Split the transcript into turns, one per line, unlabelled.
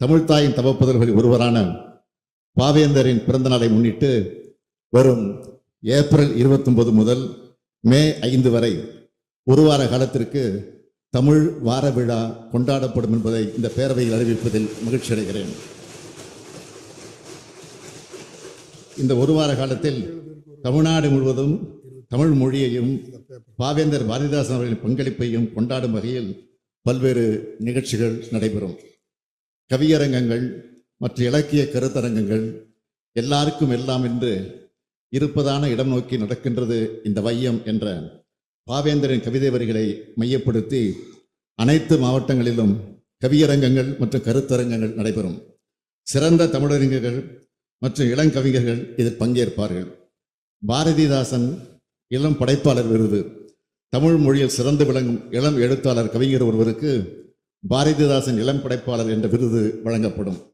தமிழ்தாயின் தவப்புதல்களில் ஒருவரான பாவேந்தரின் பிறந்த நாளை முன்னிட்டு வரும் ஏப்ரல் 29 முதல் மே ஐந்து வரை ஒரு வார காலத்திற்கு தமிழ் வார விழா கொண்டாடப்படும் என்பதை இந்த பேரவையில் அறிவிப்பதில் மகிழ்ச்சி அடைகிறேன். இந்த ஒரு வார காலத்தில் தமிழ்நாடு முழுவதும் தமிழ் மொழியையும் பாவேந்தர் பாரதிதாசன் அவர்களின் பங்களிப்பையும் கொண்டாடும் வகையில் பல்வேறு நிகழ்ச்சிகள் நடைபெறும். கவியரங்கங்கள் மற்ற இலக்கிய கருத்தரங்கங்கள் எல்லாருக்கும் எல்லாம் என்று இருப்பதான இடம் நோக்கி நடக்கின்றது இந்த வையம் என்ற பாவேந்தரின் கவிதை வரிகளை மையப்படுத்தி அனைத்து மாவட்டங்களிலும் கவியரங்கங்கள் மற்றும் கருத்தரங்கங்கள் நடைபெறும். சிறந்த தமிழறிஞர்கள் மற்றும் இளங்கவிஞர்கள் இதில் பங்கேற்பார்கள். பாரதிதாசன் இளம் படைப்பாளர் விருது தமிழ் மொழியில் சிறந்து விளங்கும் இளம் எழுத்தாளர் கவிஞர் ஒருவருக்கு பாரதிதாசன் இளம் படைப்பாளர் என்ற விருது வழங்கப்படும்.